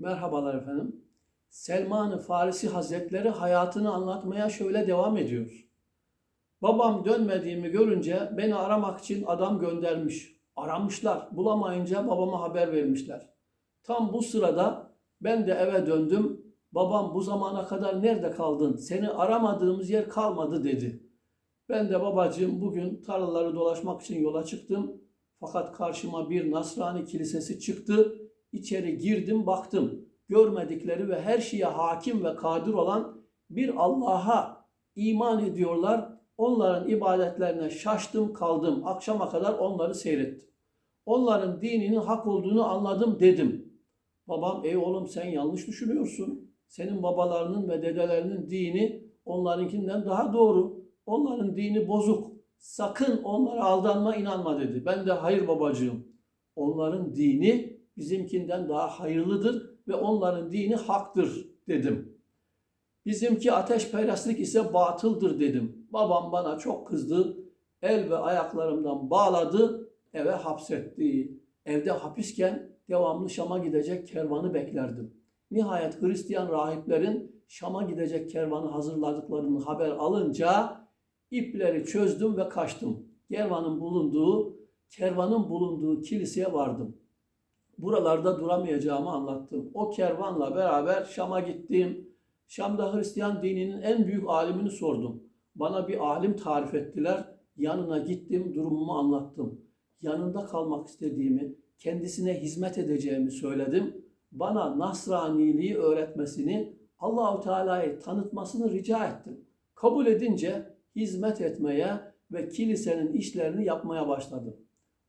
Merhabalar efendim. Selman-ı Farisi Hazretleri hayatını anlatmaya şöyle devam ediyor. Babam dönmediğimi görünce beni aramak için adam göndermiş. Aramışlar. Bulamayınca babama haber vermişler. Tam bu sırada ben de eve döndüm. Babam bu zamana kadar nerede kaldın? Seni aramadığımız yer kalmadı dedi. Ben de babacığım bugün tarlaları dolaşmak için yola çıktım. Fakat karşıma bir Nasrani kilisesi çıktı. İçeri girdim baktım. Görmedikleri ve her şeye hakim ve kadir olan bir Allah'a iman ediyorlar. Onların ibadetlerine şaştım kaldım. Akşama kadar onları seyrettim. Onların dininin hak olduğunu anladım dedim. Babam ey oğlum sen yanlış düşünüyorsun. Senin babalarının ve dedelerinin dini onlarınkinden daha doğru. Onların dini bozuk. Sakın onlara aldanma inanma dedi. Ben de hayır babacığım. Onların dini bizimkinden daha hayırlıdır ve onların dini haktır dedim. Bizimki ateşperestlik ise batıldır dedim. Babam bana çok kızdı. El ve ayaklarımdan bağladı, eve hapsetti. Evde hapisken devamlı Şam'a gidecek kervanı beklerdim. Nihayet Hristiyan rahiplerin Şam'a gidecek kervanı hazırladıklarını haber alınca ipleri çözdüm ve kaçtım. Kervanın bulunduğu, kervanın bulunduğu kiliseye vardım. Buralarda duramayacağımı anlattım. O kervanla beraber Şam'a gittim. Şam'da Hristiyan dininin en büyük alimini sordum. Bana bir alim tarif ettiler. Yanına gittim, durumumu anlattım. Yanında kalmak istediğimi, kendisine hizmet edeceğimi söyledim. Bana Nasraniliği öğretmesini, Allahu Teala'yı tanıtmasını rica ettim. Kabul edince hizmet etmeye ve kilisenin işlerini yapmaya başladım.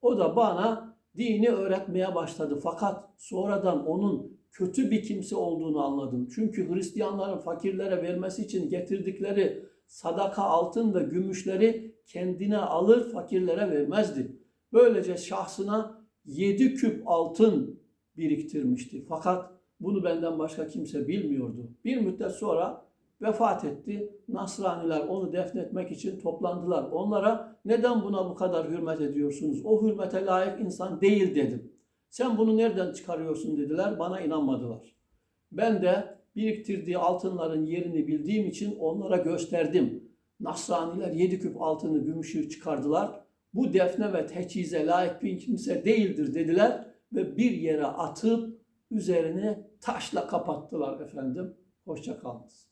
O da bana dini öğretmeye başladı. Fakat sonradan onun kötü bir kimse olduğunu anladım. Çünkü Hristiyanların fakirlere vermesi için getirdikleri sadaka altın ve gümüşleri kendine alır fakirlere vermezdi. Böylece şahsına yedi küp altın biriktirmişti. Fakat bunu benden başka kimse bilmiyordu. Bir müddet sonra vefat etti. Nasraniler onu defnetmek için toplandılar. Onlara neden buna bu kadar hürmet ediyorsunuz? O hürmete layık insan değil dedim. Sen bunu nereden çıkarıyorsun dediler. Bana inanmadılar. Ben de biriktirdiği altınların yerini bildiğim için onlara gösterdim. Nasraniler yedi küp altını, gümüşü çıkardılar. Bu defne ve teçhize layık bir kimse değildir dediler ve bir yere atıp üzerine taşla kapattılar efendim. Hoşça kalınız.